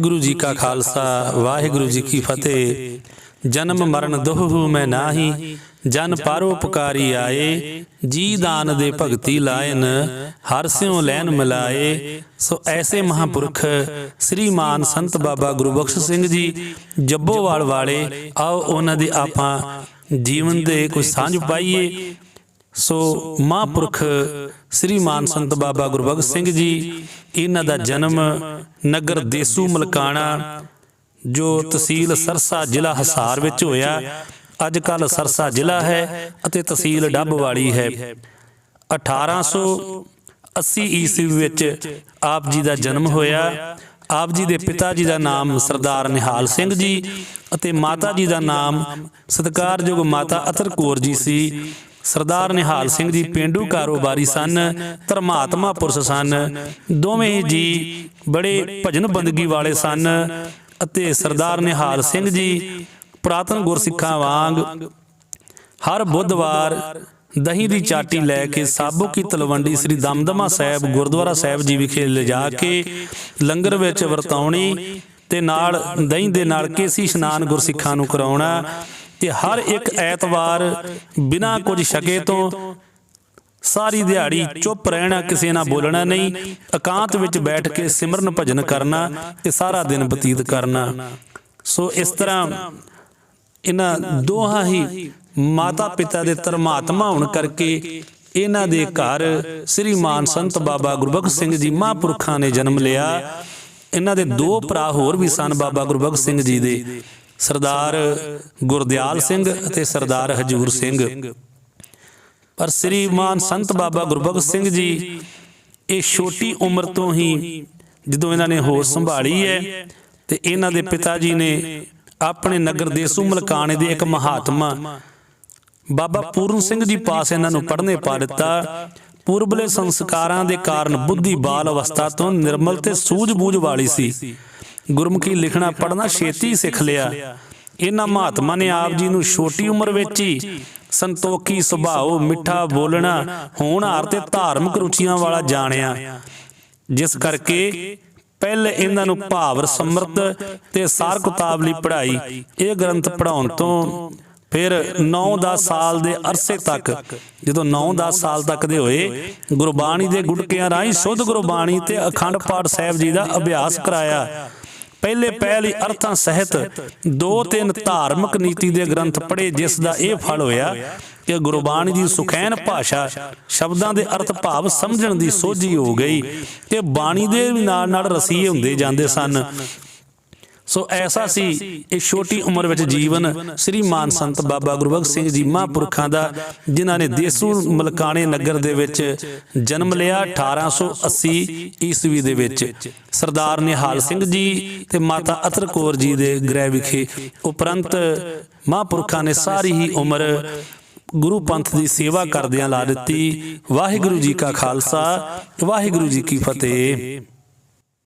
ਗੁਰੂ ਜੀ ਕਾ ਖਾਲਸਾ, ਵਾਹਿਗੁਰੂ ਜੀ ਕੀ ਫਤਿਹ। ਜਨਮ ਮਰਨ ਦੋਹੂ ਮੈਂ ਨਾਹੀ, ਜਨ ਪਰਉਪਕਾਰੀ ਆਏ, ਜੀ ਦਾਨ ਦੇ ਭਗਤੀ ਲਾਇਨ, ਹਰ ਸਿਉ ਲੈਨ ਮਿਲਾਏ। ਸੋ ਐਸੇ ਮਹਾਪੁਰਖ ਸ੍ਰੀ ਮਾਨ ਸੰਤ ਬਾਬਾ ਗੁਰਬਖਸ਼ ਸਿੰਘ ਜੀ, ਜੱਬੋਵਾਲ ਵਾਲੇ, ਆਓ ਉਹਨਾਂ ਦੇ ਆਪਾਂ ਜੀਵਨ ਦੇ ਕੋਈ ਸਾਂਝ ਪਾਈਏ। ਸੋ ਮਹਾਂਪੁਰਖ ਸ੍ਰੀ ਮਾਨ ਸੰਤ ਬਾਬਾ ਗੁਰਬਖਸ਼ ਸਿੰਘ ਜੀ, ਇਹਨਾਂ ਦਾ ਜਨਮ ਨਗਰ ਦੇਸੂ ਮਲਕਾਣਾ, ਜੋ ਤਹਿਸੀਲ ਸਰਸਾ ਜ਼ਿਲ੍ਹਾ ਹਸਾਰ ਵਿੱਚ ਹੋਇਆ। ਅੱਜ ਕੱਲ ਸਰਸਾ ਜ਼ਿਲ੍ਹਾ ਹੈ ਅਤੇ ਤਹਿਸੀਲ ਡੱਬਵਾਲੀ ਹੈ। 1880 ਈਸਵੀ ਵਿੱਚ ਆਪ ਜੀ ਦਾ ਜਨਮ ਹੋਇਆ। ਆਪ ਜੀ ਦੇ ਪਿਤਾ ਜੀ ਦਾ ਨਾਮ ਸਰਦਾਰ ਨਿਹਾਲ ਸਿੰਘ ਜੀ ਅਤੇ ਮਾਤਾ ਜੀ ਦਾ ਨਾਮ ਸਤਿਕਾਰਯੋਗ ਮਾਤਾ ਅਤਰ ਕੌਰ ਜੀ ਸੀ। ਸਰਦਾਰ ਨਿਹਾਲ ਸਿੰਘ ਜੀ ਪਿੰਡੂ ਕਾਰੋਬਾਰੀ ਸਨ ਧਰਮਾਤਮਾ ਪੁਰਸ਼ ਸਨ। ਦੋਵੇਂ ਹੀ ਜੀ ਬੜੇ ਭਜਨ ਬੰਦਗੀ ਵਾਲੇ ਸਨ ਅਤੇ ਸਰਦਾਰ ਨਿਹਾਲ ਸਿੰਘ ਜੀ ਪੁਰਾਤਨ ਗੁਰਸਿੱਖਾਂ ਵਾਂਗ ਹਰ ਬੁੱਧਵਾਰ ਦਹੀਂ ਦੀ ਚਾਟੀ ਲੈ ਕੇ ਸਾਬੋ ਕੀ ਤਲਵੰਡੀ ਸ੍ਰੀ ਦਮਦਮਾ ਸਾਹਿਬ ਗੁਰਦੁਆਰਾ ਸਾਹਿਬ ਜੀ ਵਿਖੇ ਲਿਜਾ ਕੇ ਲੰਗਰ ਵਿੱਚ ਵਰਤਾਉਣੀ ਤੇ ਨਾਲ ਦਹੀਂ ਦੇ ਨਾਲ ਕੇਸੀ ਇਸ਼ਨਾਨ ਗੁਰਸਿੱਖਾਂ ਨੂੰ ਕਰਾਉਣਾ ਤੇ ਹਰ ਇੱਕ ਐਤਵਾਰ ਬਿਨਾਂ ਕੁਝ ਛਕੇ ਤੋਂ ਸਾਰੀ ਦਿਹਾੜੀ ਚੁੱਪ ਰਹਿਣਾ, ਕਿਸੇ ਨਾਲ ਬੋਲਣਾ ਨਹੀਂ, ਇਕਾਂਤ ਵਿੱਚ ਬੈਠ ਕੇ ਸਿਮਰਨ ਭਜਨ ਕਰਨਾ ਤੇ ਸਾਰਾ ਦਿਨ ਬਤੀਤ ਕਰਨਾ। ਸੋ ਇਸ ਤਰ੍ਹਾਂ ਇਹਨਾਂ ਦੋਹਾਂ ਹੀ ਮਾਤਾ ਪਿਤਾ ਦੇ ਧਰਮਾਤਮਾ ਹੋਣ ਕਰਕੇ ਇਹਨਾਂ ਦੇ ਘਰ ਸ੍ਰੀ ਮਾਨ ਸੰਤ ਬਾਬਾ ਗੁਰਬਖਸ਼ ਸਿੰਘ ਜੀ ਮਹਾਂਪੁਰਖਾਂ ਨੇ ਜਨਮ ਲਿਆ। ਇਹਨਾਂ ਦੇ ਦੋ ਭਰਾ ਹੋਰ ਵੀ ਸਨ, ਬਾਬਾ ਗੁਰਬਖਸ਼ ਸਿੰਘ ਜੀ ਦੇ। ਸਰਦਾਰ ਗੁਰਦਿਆਲ ਸਿੰਘ ਅਤੇ ਸਰਦਾਰ ਹਜੂਰ ਸਿੰਘ। ਪਰ ਸ੍ਰੀ ਮਾਨ ਸੰਤ ਬਾਬਾ ਗੁਰਬਖਸ਼ ਸਿੰਘ ਜੀ, ਇਹ ਛੋਟੀ ਉਮਰ ਤੋਂ ਹੀ ਜਦੋਂ ਇਹਨਾਂ ਨੇ ਹੋਸ਼ ਸੰਭਾਲੀ ਹੈ ਤੇ ਇਹਨਾਂ ਦੇ ਪਿਤਾ ਜੀ ਨੇ ਆਪਣੇ ਨਗਰ ਦੇਸੂ ਮਲਕਾਣੇ ਦੇ ਇੱਕ ਮਹਾਤਮਾ ਬਾਬਾ ਪੂਰਨ ਸਿੰਘ ਜੀ ਪਾਸ ਇਹਨਾਂ ਨੂੰ ਪੜ੍ਹਨੇ ਪਾ ਦਿੱਤਾ। ਪੂਰਬਲੇ ਸੰਸਕਾਰਾਂ ਦੇ ਕਾਰਨ ਬੁੱਧੀ ਬਾਲ ਅਵਸਥਾ ਤੋਂ ਨਿਰਮਲ ਤੇ ਸੂਝ-ਬੂਝ ਵਾਲੀ ਸੀ। ਗੁਰਮੁਖੀ ਲਿਖਣਾ ਪੜ੍ਹਨਾ ਛੇਤੀ ਸਿੱਖ ਲਿਆ। ਇਹਨਾਂ ਮਹਾਤਮਾ ਨੇ ਆਪ ਜੀ ਨੂੰ ਛੋਟੀ ਉਮਰ ਵਿੱਚ ਹੀ ਸੰਤੋਖੀ ਸੁਭਾਅ, ਮਿੱਠਾ ਬੋਲਣਾ ਹੋਣਹਾਰ ਤੇ ਧਾਰਮਿਕ ਰੁਚੀਆਂ ਵਾਲਾ ਜਾਣਿਆ। ਜਿਸ ਕਰਕੇ ਪਹਿਲੇ ਇਹਨਾਂ ਨੂੰ ਭਾਵ ਸਮਰਤ ਤੇ ਸਾਰ ਕਿਤਾਬ ਲਈ ਪੜ੍ਹਾਈ, ਇਹ ਗ੍ਰੰਥ ਪੜਾਉਣ ਤੋਂ ਫਿਰ 9-10 ਸਾਲ ਦੇ ਅਰਸੇ ਤੱਕ, ਜਦੋਂ 9-10 ਸਾਲ ਤੱਕ ਦੇ ਹੋਏ, ਗੁਰਬਾਣੀ ਦੇ ਗੁਟਕਿਆਂ ਰਾਹੀਂ ਸ਼ੁੱਧ ਗੁਰਬਾਣੀ ਤੇ ਅਖੰਡ ਪਾਠ ਸਾਹਿਬ ਜੀ ਦਾ ਅਭਿਆਸ ਕਰਾਇਆ। ਪਹਿਲੇ ਪਹਿਲੀ ਅਰਥਾਂ ਸਹਿਤ ਦੋ ਤਿੰਨ ਧਾਰਮਿਕ ਨੀਤੀ ਦੇ ਗ੍ਰੰਥ ਪੜ੍ਹੇ, ਜਿਸ ਦਾ ਇਹ ਫਲ ਹੋਇਆ ਕਿ ਗੁਰਬਾਣੀ ਦੀ ਸੁਖੈਨ ਭਾਸ਼ਾ ਸ਼ਬਦਾਂ ਦੇ ਅਰਥ ਭਾਵ ਸਮਝਣ ਦੀ ਸੋਝੀ ਹੋ ਗਈ ਤੇ ਬਾਣੀ ਦੇ ਨਾਲ ਨਾਲ ਰਸੀਏ ਹੁੰਦੇ ਜਾਂਦੇ ਸਨ। ਸੋ ਐਸਾ ਸੀ ਇਹ ਛੋਟੀ ਉਮਰ ਵਿੱਚ ਜੀਵਨ ਸ੍ਰੀ ਮਾਨ ਸੰਤ ਬਾਬਾ ਗੁਰਬਖਸ਼ ਸਿੰਘ ਜੀ ਮਹਾਂਪੁਰਖਾਂ ਦਾ ਜਿਨ੍ਹਾਂ ਨੇ ਦੇਸੂ ਮਲਕਾਣੇ ਨਗਰ ਦੇ ਵਿੱਚ ਜਨਮ ਲਿਆ 1880 ਈਸਵੀ ਦੇ ਵਿੱਚ। ਸਰਦਾਰ ਨਿਹਾਲ ਸਿੰਘ ਜੀ ਤੇ ਮਾਤਾ ਅਤਰ ਕੌਰ ਜੀ ਦੇ ਗ੍ਰਹਿ ਵਿਖੇ ਉਪਰੰਤ ਮਹਾਂਪੁਰਖਾਂ ਨੇ ਸਾਰੀ ਹੀ ਉਮਰ ਗੁਰੂ ਪੰਥ ਦੀ ਸੇਵਾ ਕਰਦਿਆਂ ਲਾ ਦਿੱਤੀ। ਵਾਹਿਗੁਰੂ ਜੀ ਕਾ ਖਾਲਸਾ ਵਾਹਿਗੁਰੂ ਜੀ ਕੀ ਫਤਿਹ।